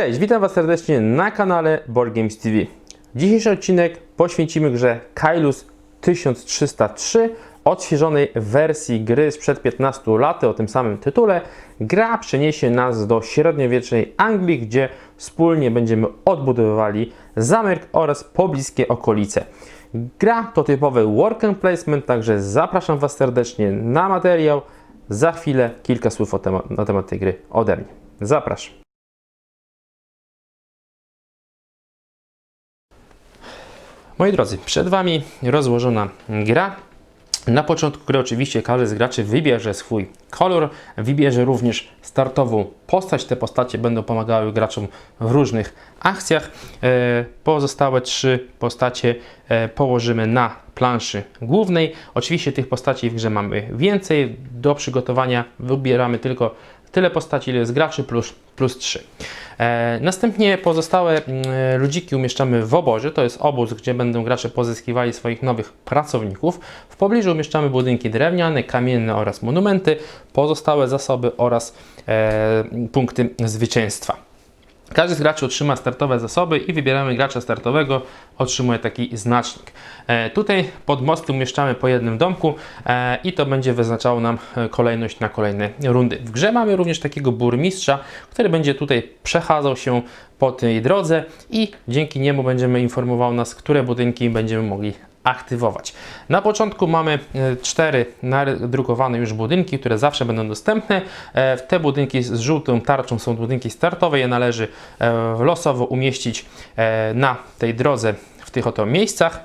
Cześć, witam Was serdecznie na kanale Board Games TV. Dzisiejszy odcinek poświęcimy grze Kailus 1303, odświeżonej wersji gry sprzed 15 lat o tym samym tytule. Gra przeniesie nas do średniowiecznej Anglii, gdzie wspólnie będziemy odbudowywali zamek oraz pobliskie okolice. Gra to typowy work and placement, także zapraszam Was serdecznie na materiał. Za chwilę kilka słów temat, na temat tej gry ode mnie. Zapraszam. Moi drodzy, przed Wami rozłożona gra. Na początku gry oczywiście każdy z graczy wybierze swój kolor, wybierze również startową postać. Te postacie będą pomagały graczom w różnych akcjach. E, Pozostałe trzy postacie e, położymy na planszy głównej. Oczywiście tych postaci w grze mamy więcej. Do przygotowania wybieramy tylko tyle postaci, ile jest graczy, plus, plus 3. E, następnie pozostałe mm, ludziki umieszczamy w obozie. To jest obóz, gdzie będą gracze pozyskiwali swoich nowych pracowników. W pobliżu umieszczamy budynki drewniane, kamienne oraz monumenty, pozostałe zasoby oraz e, punkty zwycięstwa. Każdy z graczy otrzyma startowe zasoby i wybieramy gracza startowego, otrzymuje taki znacznik. E, tutaj pod mosty umieszczamy po jednym domku e, i to będzie wyznaczało nam e, kolejność na kolejne rundy. W grze mamy również takiego burmistrza, który będzie tutaj przechadzał się po tej drodze i dzięki niemu będziemy informował nas, które budynki będziemy mogli aktywować. Na początku mamy e, cztery nadrukowane już budynki, które zawsze będą dostępne. E, Te budynki z żółtą tarczą są budynki startowe. Je należy e, losowo umieścić na tej drodze w tych oto miejscach.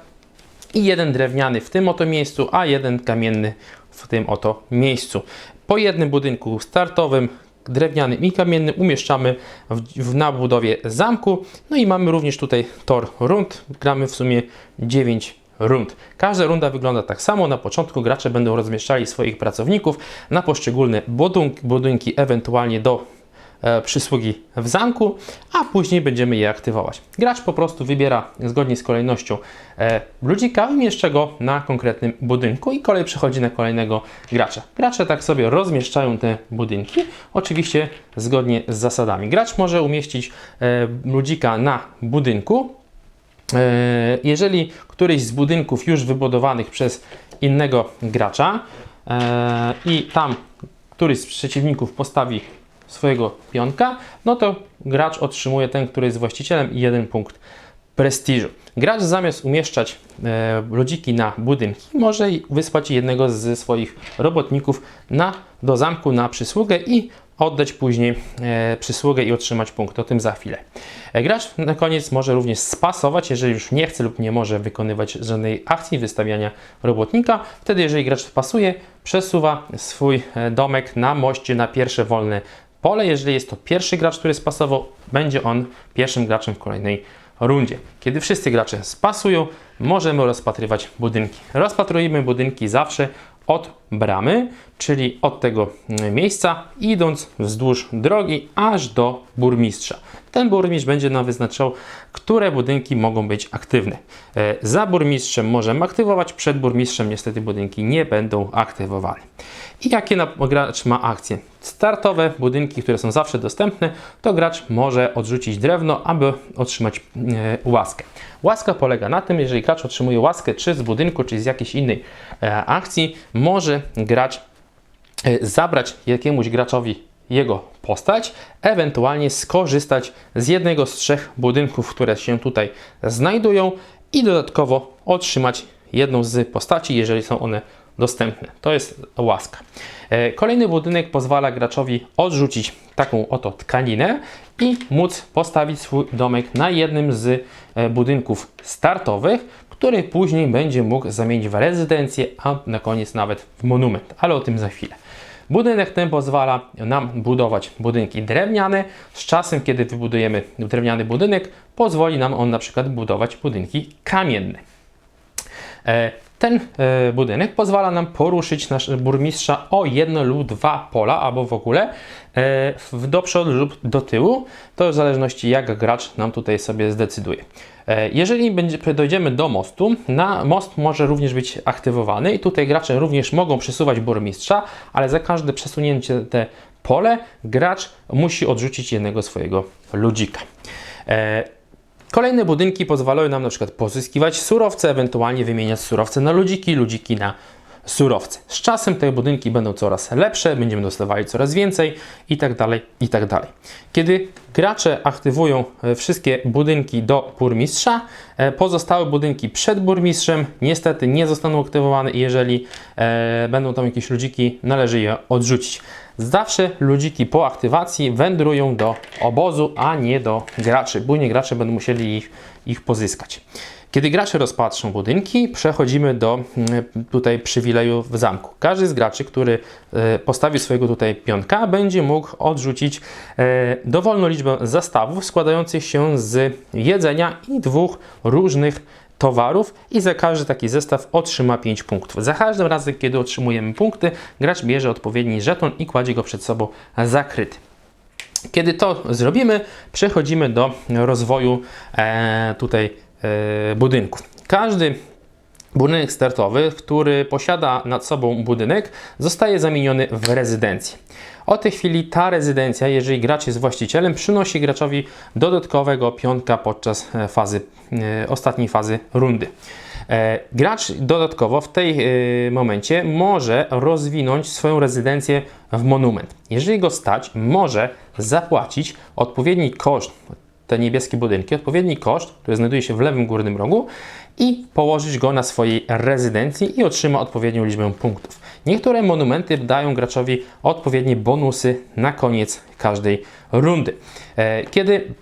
I jeden drewniany w tym oto miejscu, a jeden kamienny w tym oto miejscu. Po jednym budynku startowym drewnianym i kamiennym umieszczamy w, w, na budowie zamku. No i mamy również tutaj tor rund. Gramy w sumie 9 rund. Każda runda wygląda tak samo. Na początku gracze będą rozmieszczali swoich pracowników na poszczególne budynki, ewentualnie do e, przysługi w zamku, a później będziemy je aktywować. Gracz po prostu wybiera zgodnie z kolejnością e, ludzika, umieszcza go na konkretnym budynku i kolej przechodzi na kolejnego gracza. Gracze tak sobie rozmieszczają te budynki, oczywiście zgodnie z zasadami. Gracz może umieścić e, ludzika na budynku, jeżeli któryś z budynków już wybudowanych przez innego gracza e, i tam któryś z przeciwników postawi swojego pionka, no to gracz otrzymuje ten, który jest właścicielem i jeden punkt prestiżu. Gracz zamiast umieszczać e, ludziki na budynki, może wysłać jednego ze swoich robotników na, do zamku na przysługę i oddać później e, przysługę i otrzymać punkt. O tym za chwilę. E, gracz na koniec może również spasować, jeżeli już nie chce lub nie może wykonywać żadnej akcji wystawiania robotnika. Wtedy, jeżeli gracz pasuje, przesuwa swój e, domek na moście na pierwsze wolne pole. Jeżeli jest to pierwszy gracz, który spasował, będzie on pierwszym graczem w kolejnej rundzie. Kiedy wszyscy gracze spasują, możemy rozpatrywać budynki. Rozpatrujemy budynki zawsze od bramy, czyli od tego mm, miejsca, idąc wzdłuż drogi aż do burmistrza. Ten burmistrz będzie nam wyznaczał, które budynki mogą być aktywne. E, Za burmistrzem możemy aktywować, przed burmistrzem niestety budynki nie będą aktywowane. I jakie gracz ma akcje? Startowe budynki, które są zawsze dostępne, to gracz może odrzucić drewno, aby otrzymać e, łaskę. Łaska polega na tym, jeżeli gracz otrzymuje łaskę czy z budynku, czy z jakiejś innej e, akcji, może gracz e, zabrać jakiemuś graczowi jego postać, ewentualnie skorzystać z jednego z trzech budynków, które się tutaj znajdują i dodatkowo otrzymać jedną z postaci, jeżeli są one dostępne. To jest łaska. E, Kolejny budynek pozwala graczowi odrzucić taką oto tkaninę i móc postawić swój domek na jednym z e, budynków startowych, który później będzie mógł zamienić w rezydencję, a na koniec nawet w monument, ale o tym za chwilę. Budynek ten pozwala nam budować budynki drewniane. Z czasem, kiedy wybudujemy drewniany budynek, pozwoli nam on na przykład budować budynki kamienne. Ten e, budynek pozwala nam poruszyć nasz burmistrza o jedno lub dwa pola, albo w ogóle e, do przodu lub do tyłu. To w zależności jak gracz nam tutaj sobie zdecyduje. E, Jeżeli dojdziemy do mostu, na most może również być aktywowany i tutaj gracze również mogą przesuwać burmistrza, ale za każde przesunięcie te pole, gracz musi odrzucić jednego swojego ludzika. Kolejne budynki pozwalają nam na przykład pozyskiwać surowce, ewentualnie wymieniać surowce na ludziki, ludziki na surowce. Z czasem te budynki będą coraz lepsze, będziemy dostawali coraz więcej i tak dalej, i tak dalej. Kiedy gracze aktywują e, wszystkie budynki do burmistrza, e, pozostałe budynki przed burmistrzem niestety nie zostaną aktywowane i jeżeli e, będą tam jakieś ludziki, należy je odrzucić. Zawsze ludziki po aktywacji wędrują do obozu, a nie do graczy. Bujnie gracze będą musieli ich, ich pozyskać. Kiedy gracze rozpatrzą budynki, przechodzimy do mm, tutaj przywileju w zamku. Każdy z graczy, który e, postawi swojego tutaj pionka, będzie mógł odrzucić e, dowolną liczbę zestawów składających się z jedzenia i dwóch różnych towarów i za każdy taki zestaw otrzyma 5 punktów. Za każdym razem, kiedy otrzymujemy punkty, gracz bierze odpowiedni żeton i kładzie go przed sobą zakryty. Kiedy to zrobimy, przechodzimy do rozwoju e, tutaj e, budynków. Każdy budynek startowy, który posiada nad sobą budynek, zostaje zamieniony w rezydencję. Od tej chwili ta rezydencja, jeżeli gracz jest właścicielem, przynosi graczowi dodatkowego pionka podczas e, fazy, e, ostatniej fazy rundy. Gracz dodatkowo w tej momencie może rozwinąć swoją rezydencję w monument. Jeżeli go stać, może zapłacić odpowiedni koszt, te niebieskie budynki, odpowiedni koszt, który znajduje się w lewym górnym rogu i położyć go na swojej rezydencji i otrzyma odpowiednią liczbę punktów. Niektóre monumenty dają graczowi odpowiednie bonusy na koniec każdej rundy. E, Kiedy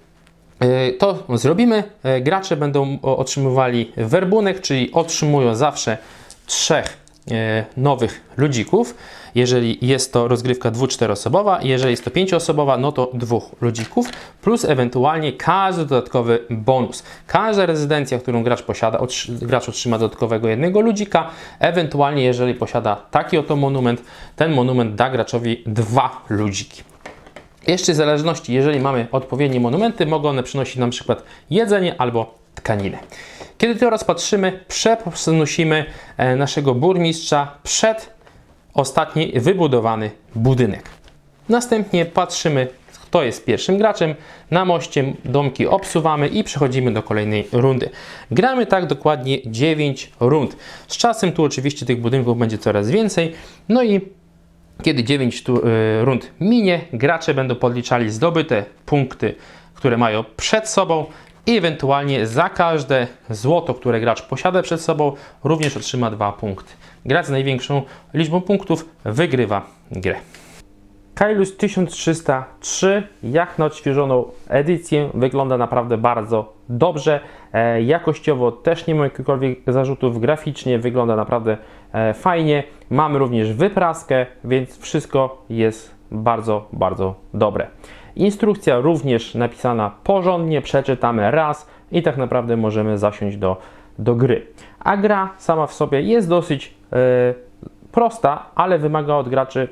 E, to zrobimy. E, Gracze będą otrzymywali werbunek, czyli otrzymują zawsze trzech nowych ludzików. Jeżeli jest to rozgrywka dwu-czteroosobowa, jeżeli jest to pięcioosobowa, no to dwóch ludzików, plus ewentualnie każdy dodatkowy bonus. Każda rezydencja, którą gracz posiada, gracz otrzyma dodatkowego jednego ludzika. Ewentualnie, jeżeli posiada taki oto monument, ten monument da graczowi dwa ludziki. Jeszcze w zależności, jeżeli mamy odpowiednie monumenty, mogą one przynosić nam przykład jedzenie albo tkaninę. Kiedy to rozpatrzymy, przenosimy e, naszego burmistrza przed ostatni wybudowany budynek. Następnie patrzymy, kto jest pierwszym graczem. Na moście domki obsuwamy i przechodzimy do kolejnej rundy. Gramy tak dokładnie 9 rund. Z czasem tu oczywiście tych budynków będzie coraz więcej. No i kiedy 9 tu, y, rund minie, gracze będą podliczali zdobyte punkty, które mają przed sobą i ewentualnie za każde złoto, które gracz posiada przed sobą, również otrzyma 2 punkty. Gracz z największą liczbą punktów wygrywa grę. Kailus 1303, jak na odświeżoną edycję, wygląda naprawdę bardzo dobrze. E, jakościowo też nie ma jakichkolwiek zarzutów, graficznie wygląda naprawdę e, fajnie. Mamy również wypraskę, więc wszystko jest bardzo, bardzo dobre. Instrukcja również napisana porządnie, przeczytamy raz i tak naprawdę możemy zasiąść do, do gry. A gra sama w sobie jest dosyć e, prosta, ale wymaga od graczy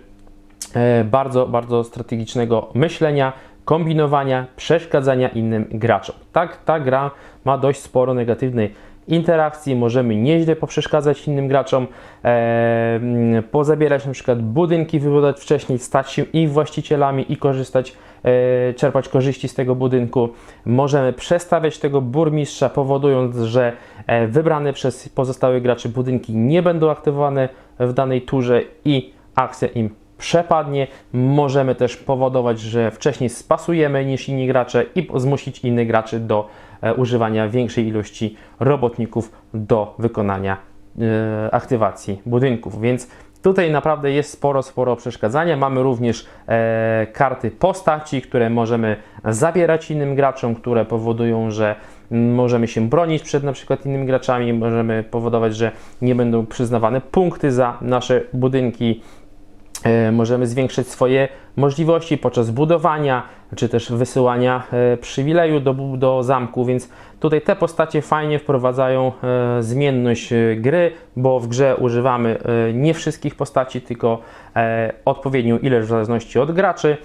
e, bardzo, bardzo strategicznego myślenia, kombinowania, przeszkadzania innym graczom. Tak, ta gra ma dość sporo negatywnej interakcji, możemy nieźle poprzeszkadzać innym graczom, e, mm, pozabierać na przykład budynki, wybudować wcześniej, stać się ich właścicielami i korzystać, e, czerpać korzyści z tego budynku. Możemy przestawiać tego burmistrza, powodując, że e, wybrane przez pozostałych graczy budynki nie będą aktywowane w danej turze i akcja im przepadnie. Możemy też powodować, że wcześniej spasujemy niż inni gracze i zmusić innych graczy do e, używania większej ilości robotników do wykonania e, aktywacji budynków. Więc tutaj naprawdę jest sporo, sporo przeszkadzania. Mamy również e, karty postaci, które możemy zabierać innym graczom, które powodują, że możemy się bronić przed na przykład innymi graczami, możemy powodować, że nie będą przyznawane punkty za nasze budynki. E, możemy zwiększyć swoje możliwości podczas budowania, czy też wysyłania e, przywileju do, do zamku, więc tutaj te postacie fajnie wprowadzają e, zmienność gry, bo w grze używamy nie wszystkich postaci, tylko odpowiednią ilość w zależności od graczy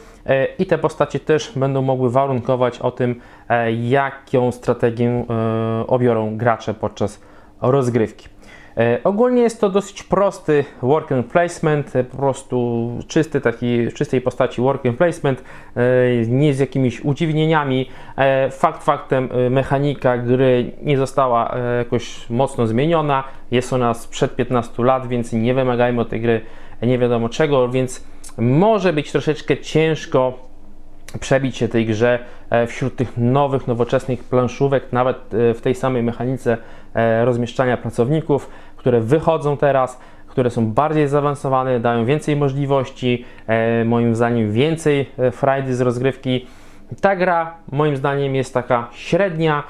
i te postacie też będą mogły warunkować o tym, jaką strategię obiorą gracze podczas rozgrywki. E, ogólnie jest to dosyć prosty work and placement, e, po prostu czysty taki, w czystej postaci work and placement, e, nie z jakimiś udziwnieniami. Fakt faktem mechanika gry nie została jakoś mocno zmieniona, jest ona sprzed 15 lat, więc nie wymagajmy od tej gry nie wiadomo czego, więc może być troszeczkę ciężko przebić się tej grze e, wśród tych nowych, nowoczesnych planszówek, nawet e, w tej samej mechanice e, rozmieszczania pracowników, które wychodzą teraz, które są bardziej zaawansowane, dają więcej możliwości, moim zdaniem więcej frajdy z rozgrywki. Ta gra moim zdaniem jest taka średnia.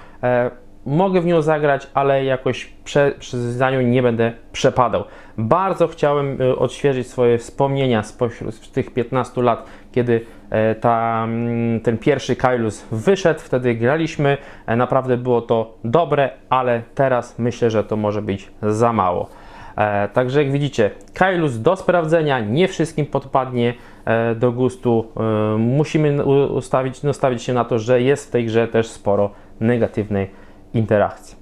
Mogę w nią zagrać, ale jakoś prze, za nią nie będę przepadał. Bardzo chciałem e, odświeżyć swoje wspomnienia spośród tych 15 lat, kiedy e, ta, mm, ten pierwszy Kailus wyszedł, wtedy graliśmy. E, Naprawdę było to dobre, ale teraz myślę, że to może być za mało. E, Także jak widzicie, Kailus do sprawdzenia, nie wszystkim podpadnie do gustu. Musimy ustawić, nastawić się na to, że jest w tej grze też sporo negatywnej interakcji.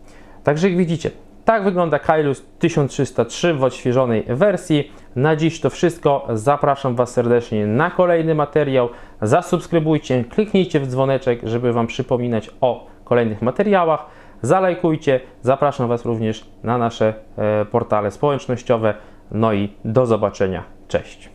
Także jak widzicie, tak wygląda Kailus 1303 w odświeżonej wersji. Na dziś to wszystko. Zapraszam Was serdecznie na kolejny materiał. Zasubskrybujcie, kliknijcie w dzwoneczek, żeby Wam przypominać o kolejnych materiałach. Zalajkujcie. Zapraszam Was również na nasze e, portale społecznościowe. No i do zobaczenia. Cześć.